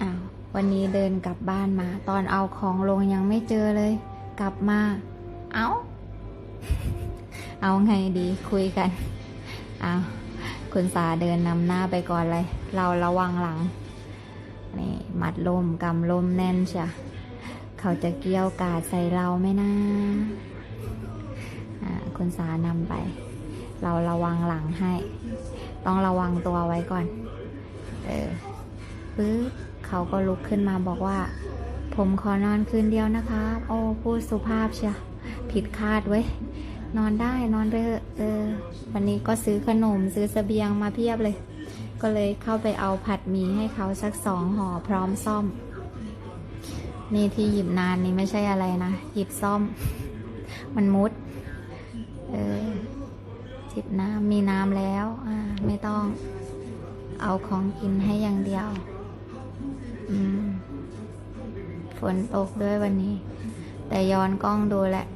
อ้าววันนี้เดินกลับบ้านมา ตอนเอาของลงยังไม่เจอเลย กลับมา เอาเอาไงดีคุยกันเอาคุณสาเดินนำหน้าไปก่อนเลย เราระวังหลัง นี่ มัดลมกำลมแน่นเชียเขาจะเกี่ยวกาดใส่เราไหมนะอ่าคุณสานำไป เราระวังหลังให้ ต้องระวังตัวไว้ก่อน เออ ปึ๊บเขาก็ลุกขึ้นมาบอกว่า ผมขอนอนคืนเดียวนะคะโอ้พูดสุภาพเชียผิดคาดเว้ย นอนได้นอนไปเถอะเออ วันนี้ก็ซื้อขนมซื้อเสบียงมาเพียบเลย ก็เลยเข้าไปเอาผัดหมี่ให้เขาสักสองห่อพร้อมซ่อม นี่ที่หยิบนานนี่ไม่ใช่อะไรนะ หยิบซ่อม มันมุด เออจิบน้ำมีน้ำแล้ว อ่า ไม่ต้อง เอาของกินให้อย่างเดียว ฝนตกด้วยวันนี้ แต่ย้อนกล้องดูแหละ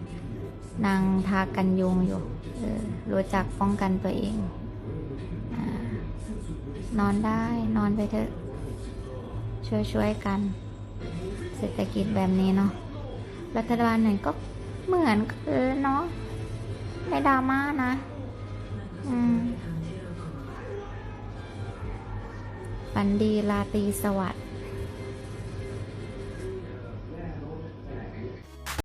นางทากันยุงอยู่เออรู้จักป้องกันตัวเองอนอนได้นอนไปเถอะ ช่วยช่วยๆกัน เศรษฐกิจแบบนี้เนาะรัฐบาลไหนก็เหมือนเออเนาะไม่ดราม่านะ อืมฝันดีราตรีสวัสดิ์